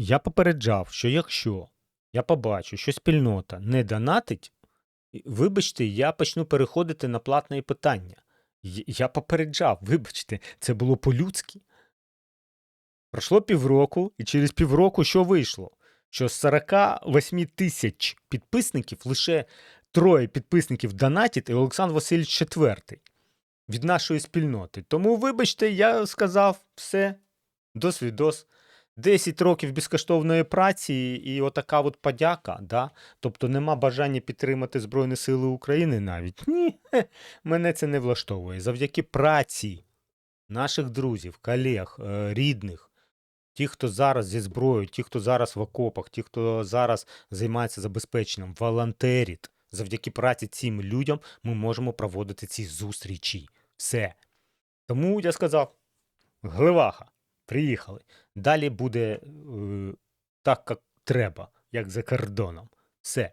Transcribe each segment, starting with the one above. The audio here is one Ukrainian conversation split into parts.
Я попереджав, що якщо я побачу, що спільнота не донатить, вибачте, я почну переходити на платне питання. Я попереджав, вибачте, це було по-людськи. Пройшло півроку, і через півроку що вийшло? Що з 48 тисяч підписників лише троє підписників донатять, і Олександр Васильович четвертий від нашої спільноти. Тому, вибачте, я сказав все, дос відос. 10 років безкоштовної праці і отака от подяка, да? тобто нема бажання підтримати Збройні Сили України навіть. Ні, мене це не влаштовує. Завдяки праці наших друзів, колег, е, рідних, ті, хто зараз зі зброєю, ті, хто зараз в окопах, ті, хто зараз займається забезпеченням, волонтерить. Завдяки праці цим людям ми можемо проводити ці зустрічі. Все. Тому я сказав: Гливаха, приїхали. Далі буде е, так, як треба, як за кордоном. Все.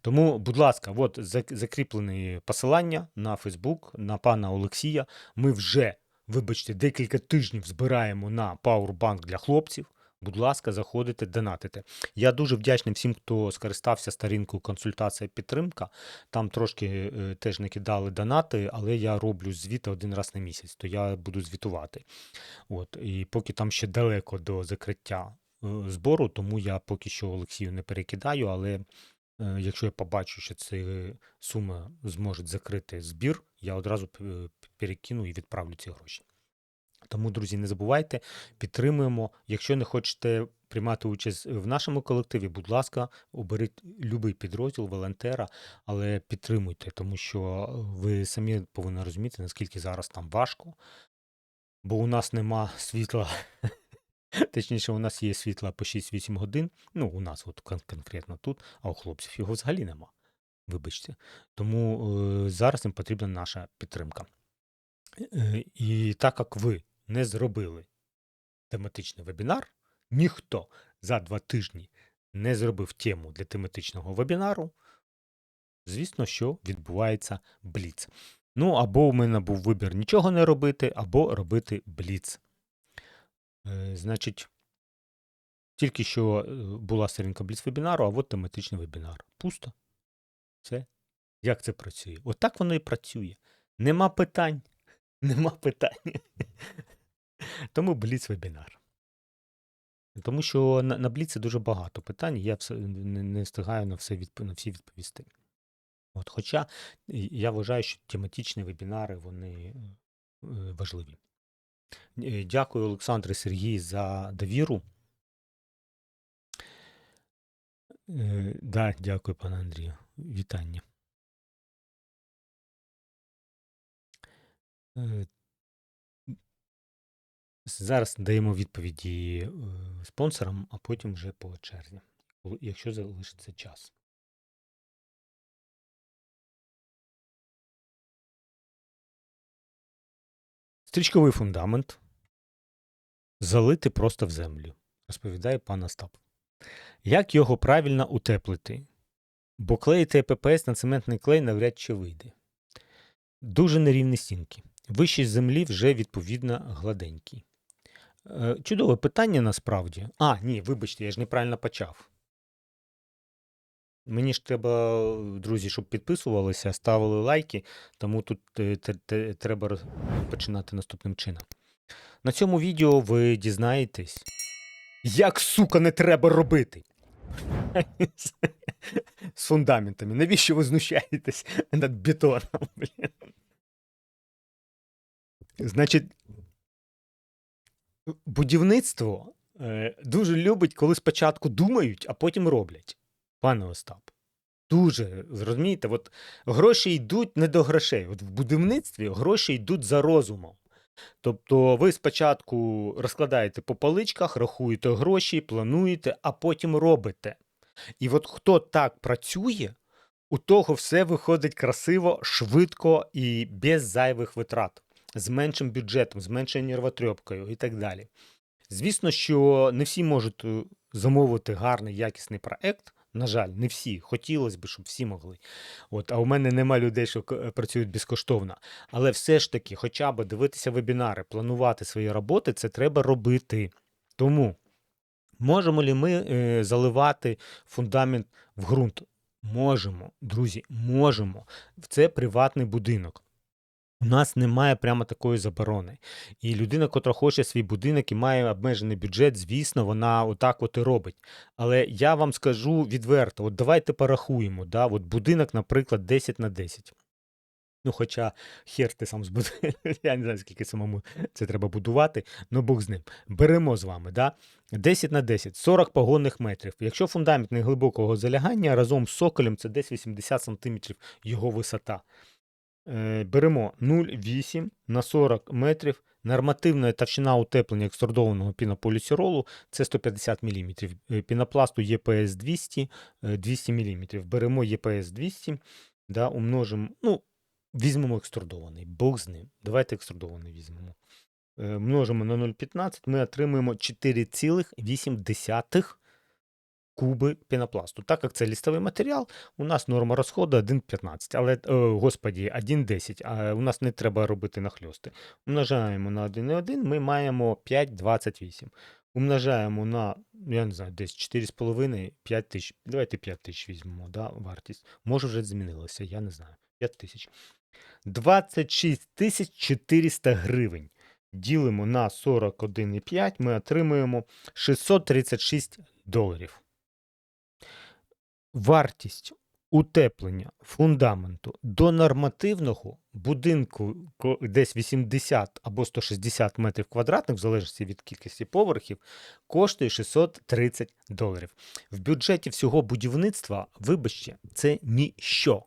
Тому, будь ласка, от закріплене посилання на Фейсбук, на пана Олексія. Ми вже, вибачте, декілька тижнів збираємо на пауербанк для хлопців. Будь ласка, заходите, донатите. Я дуже вдячний всім, хто скористався сторінкою консультація підтримка. Там трошки е, теж накидали донати, але я роблю звіти один раз на місяць, то я буду звітувати. От, і поки там ще далеко до закриття е, збору, тому я поки що Олексію не перекидаю, але е, якщо я побачу, що ці суми зможуть закрити збір, я одразу перекину і відправлю ці гроші. Тому, друзі, не забувайте, підтримуємо. Якщо не хочете приймати участь в нашому колективі, будь ласка, оберіть будь-який підрозділ волонтера, але підтримуйте, тому що ви самі повинні розуміти, наскільки зараз там важко, бо у нас нема світла. Точніше, у нас є світла по 6-8 годин. Ну, у нас от кон- конкретно тут, а у хлопців його взагалі нема. Вибачте. Тому е, зараз їм потрібна наша підтримка. Е, І так як ви не зробили тематичний вебінар, ніхто за два тижні не зробив тему для тематичного вебінару, звісно, що відбувається бліц. Ну, або у мене був вибір нічого не робити, або робити бліц. Е, Значить, тільки що е, була сторінка бліц вебінару, а от тематичний вебінар. Пусто. Все. Як це працює? Отак воно і працює. Нема питань. Нема питань. Тому бліц вебінар. Тому що на, на бліці дуже багато питань, я все, не, не встигаю на, все відп... на всі відповісти. От, хоча я вважаю, що тематичні вебінари вони е, важливі. Е, Дякую, Олександр і Сергій, за довіру. Е, Да, дякую, пане Андрію. Вітання. Е, Зараз даємо відповіді е, спонсорам, а потім вже по черзі, якщо залишиться час. Стрічковий фундамент залити просто в землю, розповідає пан Остап. Як його правильно утеплити? Бо клеїти ЕППС на цементний клей навряд чи вийде. Дуже нерівні стінки. Вище землі вже відповідно гладенький. Е, Чудове питання насправді. А, ні, вибачте, я ж неправильно почав. Мені ж треба, друзі, щоб підписувалися, ставили лайки, тому тут е, треба починати наступним чином. На цьому відео ви дізнаєтесь, як, сука, не треба робити. З фундаментами. Навіщо ви знущаєтесь над бетоном? Значить, будівництво е, дуже любить, коли спочатку думають, а потім роблять. Пане Остап. Дуже, зрозумієте, от гроші йдуть не до грошей. От в будівництві гроші йдуть за розумом. Тобто ви спочатку розкладаєте по поличках, рахуєте гроші, плануєте, а потім робите. І от хто так працює, у того все виходить красиво, швидко і без зайвих витрат, з меншим бюджетом, з меншою нервотрепкою і так далі. Звісно, що не всі можуть е, замовити гарний якісний проект. На жаль, не всі. Хотілося б, щоб всі могли. От, а у мене нема людей, що працюють безкоштовно. Але все ж таки, хоча б дивитися вебінари, планувати свої роботи, це треба робити. Тому Можемо ли ми е, заливати фундамент в ґрунт? Можемо, друзі, можемо. Це приватний будинок. У нас немає прямо такої заборони. І людина, котра хоче свій будинок і має обмежений бюджет, звісно, вона отак от і робить. Але я вам скажу відверто: от давайте порахуємо. Да? От будинок, наприклад, 10 на 10. Ну, хоча хер ти сам збудує, я не знаю, скільки самому це треба будувати, ну Бог з ним. Беремо з вами, да? 10 на 10, 40 погонних метрів. Якщо фундамент неглибокого залягання, разом з соколем це десь 80 см його висота. Е, Беремо 0,8 на 40 метрів. Нормативна товщина утеплення екструдованого пінополісіролу це 150 мм. Пінопласту ЄПС 200, е, 200 мм. Беремо ЄПС 200, да, умножимо, ну, візьмемо екструдований, Бог з ним. Давайте екструдований візьмемо. Е, Множимо на 0,15, ми отримуємо 4,8 куби пінопласту. Так як це лістовий матеріал, у нас норма розходу 1,15. Але, о, господі, 1,10. А у нас не треба робити нахльости. Умножаємо на 1,1, ми маємо 5,28. Умножаємо на, я не знаю, десь 4,5, 5 тисяч. Давайте 5 тисяч візьмемо, да, вартість. Може вже змінилося, я не знаю. 5 тисяч. 26 тисяч 400 гривень. Ділимо на 41,5, ми отримуємо 636 доларів. Вартість утеплення фундаменту до нормативного будинку десь 80 або 160 метрів квадратних, в залежності від кількості поверхів, коштує 630 доларів. В бюджеті всього будівництва, вибачте, це ніщо.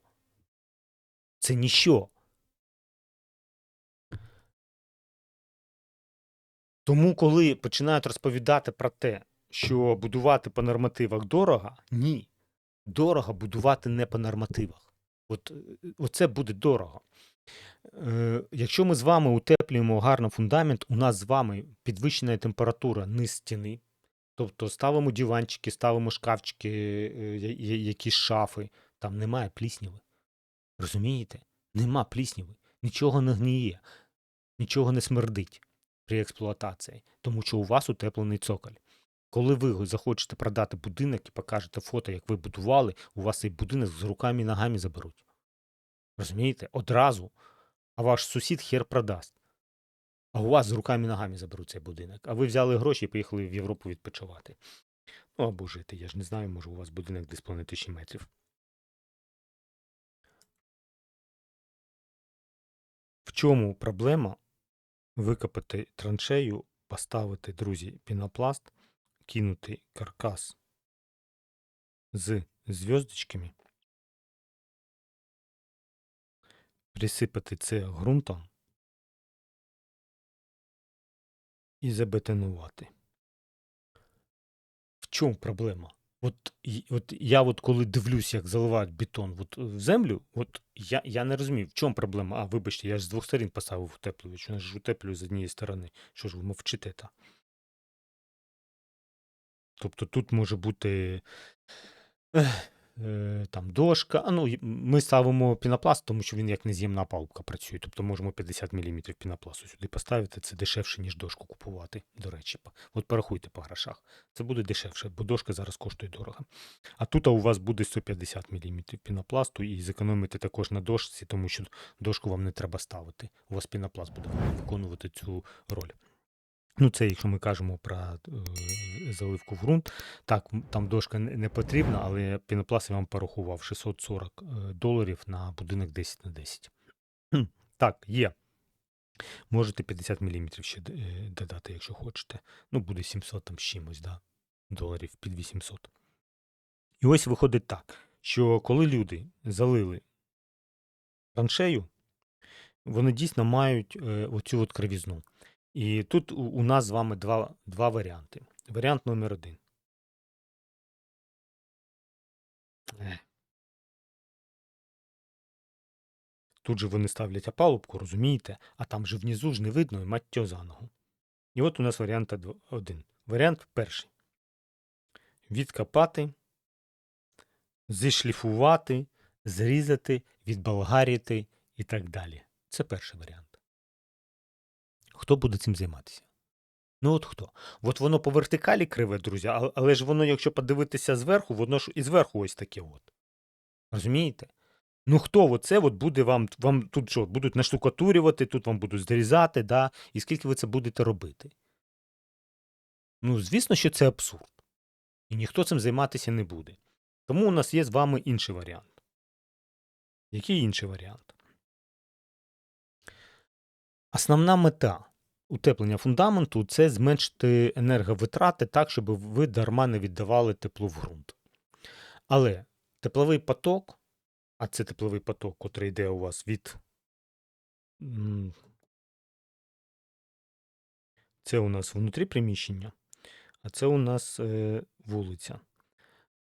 Це ніщо. Тому, коли починають розповідати про те, що будувати по нормативах дорого, ні. Дорого будувати не по нормативах. От, е, оце буде дорого. Е, якщо ми з вами утеплюємо гарно фундамент, у нас з вами підвищена температура низ стіни. Тобто ставимо диванчики, ставимо шкафчики, е, якісь шафи. Там немає плісняви. Розумієте? Нема плісняви. Нічого не гніє, нічого не смердить при експлуатації, тому що у вас утеплений цоколь. Коли ви захочете продати будинок і покажете фото, як ви будували, у вас цей будинок з руками і ногами заберуть. Розумієте? Одразу. А ваш сусід хер продасть. А у вас з руками і ногами заберуть цей будинок. А ви взяли гроші і поїхали в Європу відпочивати. Ну або жити, я ж не знаю, може у вас будинок десь понад тисячі метрів. В чому проблема викопати траншею, поставити, друзі, пінопласт, кинути каркас з зв'язочками, присипати це ґрунтом і забетонувати. В чому проблема? От, от я от коли дивлюсь, як заливають бетон от, в землю, от я, я не розумію, в чому проблема. А, вибачте, я ж з двох сторін поставив утеплювач. Я ж утеплюю з однієї сторони. Що ж ви мовчите та? Тобто тут може бути е, там дошка. А ну, ми ставимо пінопласт, тому що він як нез'ємна палубка працює. Тобто можемо 50 мм пінопласту сюди поставити. Це дешевше, ніж дошку купувати. До речі, от порахуйте по грошах. Це буде дешевше, бо дошка зараз коштує дорого. А тут у вас буде 150 мм пінопласту і зекономите також на дошці, тому що дошку вам не треба ставити. У вас пінопласт буде виконувати цю роль. Ну, це якщо ми кажемо про е, заливку в ґрунт. Так, там дошка не потрібна, але пінопласт я вам порахував 640 е, доларів на будинок 10 на 10. Так, є. Можете 50 мм ще е, додати, якщо хочете. Ну, буде 700 там з чимось, да? доларів під 800. І ось виходить так, що коли люди залили траншею, вони дійсно мають е, оцю от кривізну. І тут у, нас з вами два, два варіанти. Варіант номер один. Тут же вони ставлять опалубку, розумієте? А там же внизу ж не видно і мать за ногу. І от у нас варіант один. Варіант перший. Відкопати, зішліфувати, зрізати, відболгарити і так далі. Це перший варіант. Хто буде цим займатися? Ну от хто? От воно по вертикалі криве, друзі, але ж воно, якщо подивитися зверху, воно ж і зверху ось таке от. Розумієте? Ну хто оце от буде вам, вам тут що, будуть наштукатурювати, тут вам будуть зрізати, да? і скільки ви це будете робити? Ну, звісно, що це абсурд. І ніхто цим займатися не буде. Тому у нас є з вами інший варіант. Який інший варіант? Основна мета утеплення фундаменту це зменшити енерговитрати так, щоб ви дарма не віддавали тепло в ґрунт. Але тепловий поток, а це тепловий поток, який йде у вас від. Це у нас внутрі приміщення, а це у нас е, вулиця.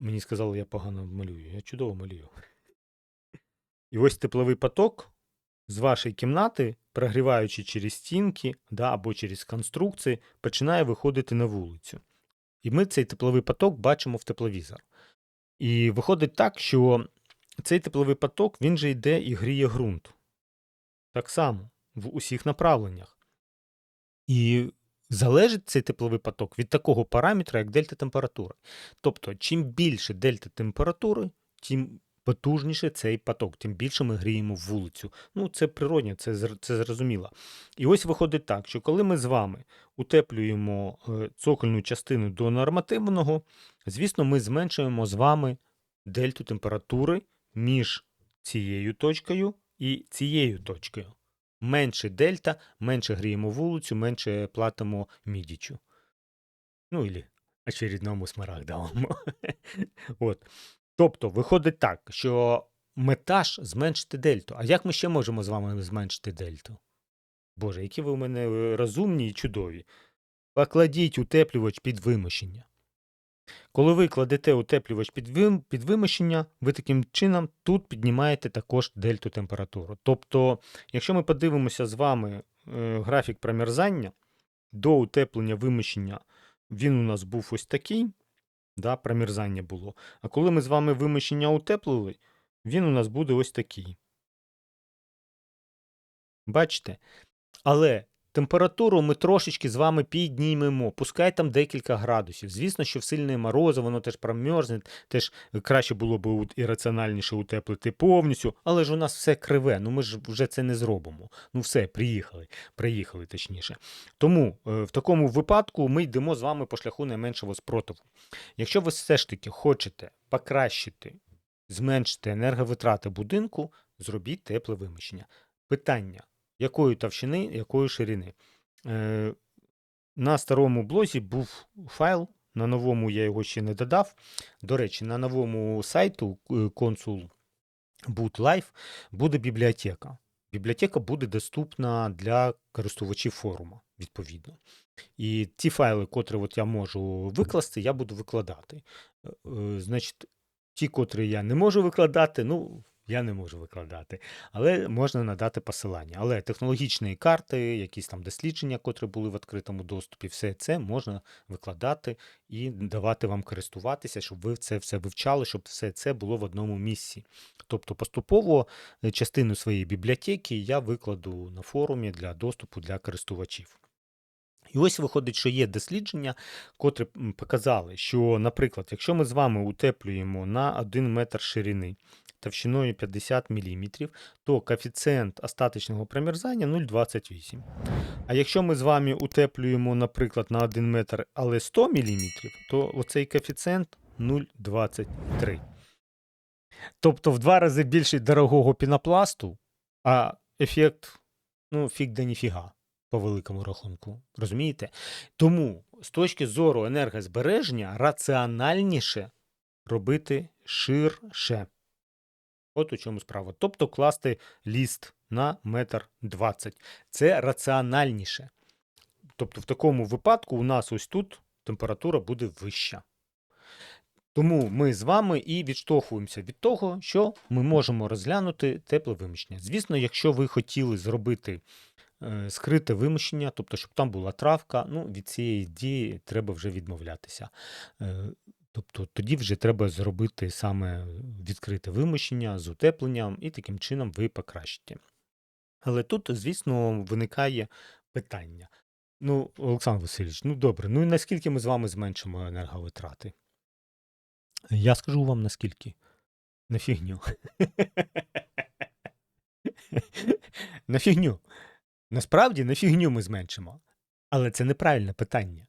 Мені сказали, я погано малюю. Я чудово малюю. І ось тепловий поток з вашої кімнати, прогріваючи через стінки да, або через конструкції, починає виходити на вулицю. І ми цей тепловий поток бачимо в тепловізор. І виходить так, що цей тепловий поток він же йде і гріє ґрунт. Так само в усіх направленнях. І залежить цей тепловий поток від такого параметра, як дельта температури. Тобто, чим більше дельта температури, тим потужніше цей поток, тим більше ми гріємо вулицю. Ну, це природньо, це, це зрозуміло. І ось виходить так, що коли ми з вами утеплюємо е, цокольну частину до нормативного, звісно, ми зменшуємо з вами дельту температури між цією точкою і цією точкою. Менше дельта, менше гріємо вулицю, менше платимо мідічу. Ну, і очередному смарагдовому. От. Тобто, виходить так, що мета ж зменшити дельту. А як ми ще можемо з вами зменшити дельту? Боже, які ви у мене е, розумні і чудові. Покладіть утеплювач під вимощення. Коли ви кладете утеплювач під, вим, під вимощення, ви таким чином тут піднімаєте також дельту температуру. Тобто, якщо ми подивимося з вами е, графік промерзання, до утеплення вимощення він у нас був ось такий, да, промерзання було. А коли ми з вами вимощення утеплили, він у нас буде ось такий. Бачите? Але температуру ми трошечки з вами піднімемо. Пускай там декілька градусів. Звісно, що в сильне морози воно теж промерзне, теж краще було б і раціональніше утеплити повністю. Але ж у нас все криве. Ну ми ж вже це не зробимо. Ну все, приїхали. Приїхали точніше. Тому е, в такому випадку ми йдемо з вами по шляху найменшого спротиву. Якщо ви все ж таки хочете покращити, зменшити енерговитрати будинку, зробіть тепле вимощення. Питання: якої товщини, якої ширини? Е, на старому блозі був файл, на новому я його ще не додав. До речі, на новому сайту е, консул Boot Live буде бібліотека. Бібліотека буде доступна для користувачів форуму, відповідно. І ті файли, котрі от я можу викласти, я буду викладати. Е, е, Значить, ті, котрі я не можу викладати, ну, я не можу викладати, але можна надати посилання. Але технологічні карти, якісь там дослідження, котрі були в відкритому доступі, все це можна викладати і давати вам користуватися, щоб ви це все вивчали, щоб все це було в одному місці. Тобто поступово е, частину своєї бібліотеки я викладу на форумі для доступу для користувачів. І ось виходить, що є дослідження, котрі показали, що, наприклад, якщо ми з вами утеплюємо на 1 метр ширини товщиною 50 мм, то коефіцієнт остаточного промерзання 0,28. А якщо ми з вами утеплюємо, наприклад, на 1 метр, але 100 мм, то оцей коефіцієнт 0,23. Тобто в два рази більше дорогого пінопласту, а ефект, ну, фіг да ніфіга по великому рахунку. Розумієте? Тому з точки зору енергозбереження раціональніше робити ширше. От у чому справа. Тобто класти ліст на метр двадцять. Це раціональніше. Тобто, в такому випадку у нас ось тут температура буде вища. Тому ми з вами і відштовхуємося від того, що ми можемо розглянути тепле виміщення. Звісно, якщо ви хотіли зробити е, скрите вимощення, тобто, щоб там була травка, ну, від цієї ідеї треба вже відмовлятися. Е, Тобто тоді вже треба зробити саме відкрите вимощення з утепленням, і таким чином ви покращите. Але тут, звісно, виникає питання. Ну, Олександр Васильович, ну добре. Ну і наскільки ми з вами зменшимо енерговитрати? Я скажу вам наскільки. На фігню. На фігню. Насправді на фігню ми зменшимо. Але це неправильне питання.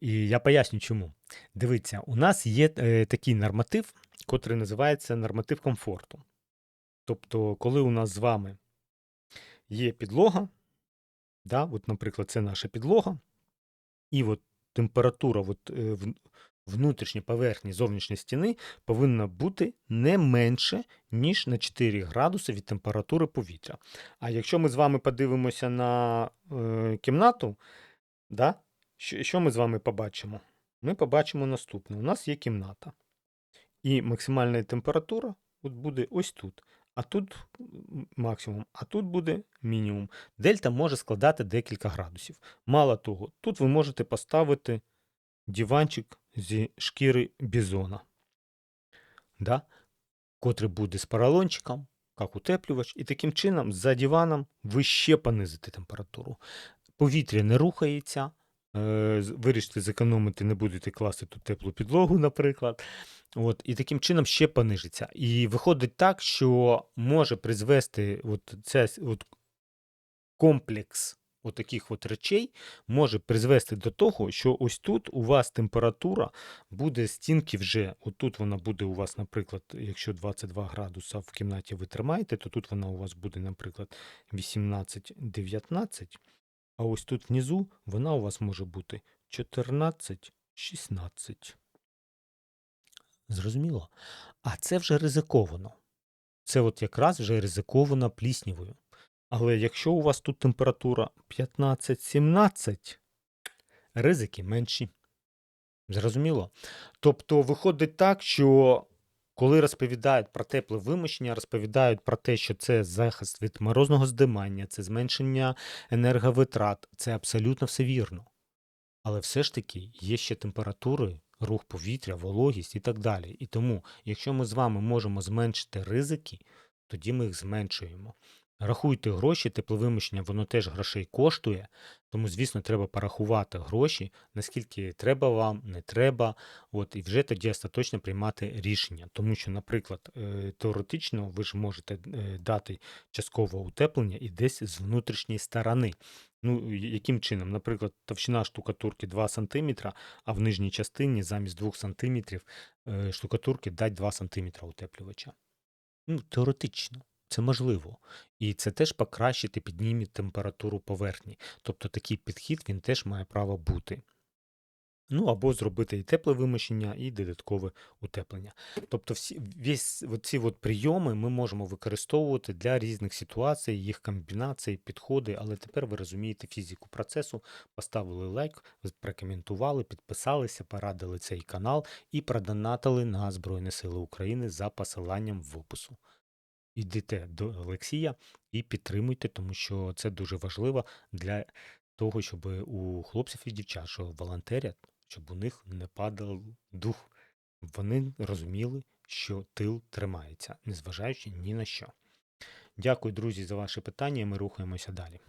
І я поясню чому. Дивіться, у нас є е, такий норматив, котрий називається норматив комфорту. Тобто, коли у нас з вами є підлога, да, от, наприклад, це наша підлога, і от температура от, е, внутрішньої поверхні зовнішньої стіни повинна бути не менше, ніж на 4 градуси від температури повітря. А якщо ми з вами подивимося на е, кімнату, да, що, ми з вами побачимо? Ми побачимо наступне. У нас є кімната. І максимальна температура от буде ось тут. А тут максимум, а тут буде мінімум. Дельта може складати декілька градусів. Мало того, тут ви можете поставити диванчик зі шкіри бізона, да? котрий буде з поролончиком, як утеплювач, і таким чином за диваном ви ще понизите температуру. Повітря не рухається, вирішите зекономити, не будете класти тут теплу підлогу, наприклад. От, і таким чином ще понижиться. І виходить так, що може призвести от це от комплекс от таких от речей може призвести до того, що ось тут у вас температура буде стінки вже, отут вона буде у вас, наприклад, якщо 22 градуса в кімнаті ви тримаєте, то тут вона у вас буде, наприклад, 18-19, а ось тут внизу вона у вас може бути 14-16. Зрозуміло? А це вже ризиковано. Це от якраз вже ризиковано пліснявою. Але якщо у вас тут температура 15-17, ризики менші. Зрозуміло? Тобто виходить так, що коли розповідають про тепле вимощення, розповідають про те, що це захист від морозного здимання, це зменшення енерговитрат, це абсолютно все вірно. Але все ж таки є ще температури, рух повітря, вологість і так далі. І тому, якщо ми з вами можемо зменшити ризики, тоді ми їх зменшуємо. Рахуйте гроші, тепловимощення, воно теж грошей коштує, тому, звісно, треба порахувати гроші, наскільки треба вам, не треба, от, і вже тоді остаточно приймати рішення. Тому що, наприклад, е, теоретично ви ж можете е, дати часткове утеплення і десь з внутрішньої сторони. Ну, яким чином? Наприклад, товщина штукатурки 2 см, а в нижній частині замість 2 см е, штукатурки дать 2 см утеплювача. Ну, теоретично. Це можливо. І це теж покращити, підніме температуру поверхні. Тобто такий підхід він теж має право бути. Ну, або зробити і тепле вимощення, і додаткове утеплення. Тобто всі, весь, ці от прийоми ми можемо використовувати для різних ситуацій, їх комбінацій, підходи, але тепер ви розумієте фізику процесу, поставили лайк, прокоментували, підписалися, порадили цей канал і продонатили на Збройні Сили України за посиланням в опису. Ідите до Олексія і підтримуйте, тому що це дуже важливо для того, щоб у хлопців і дівчат, що волонтерять, щоб у них не падав дух. Вони розуміли, що тил тримається, незважаючи ні на що. Дякую, друзі, за ваші питання. Ми рухаємося далі.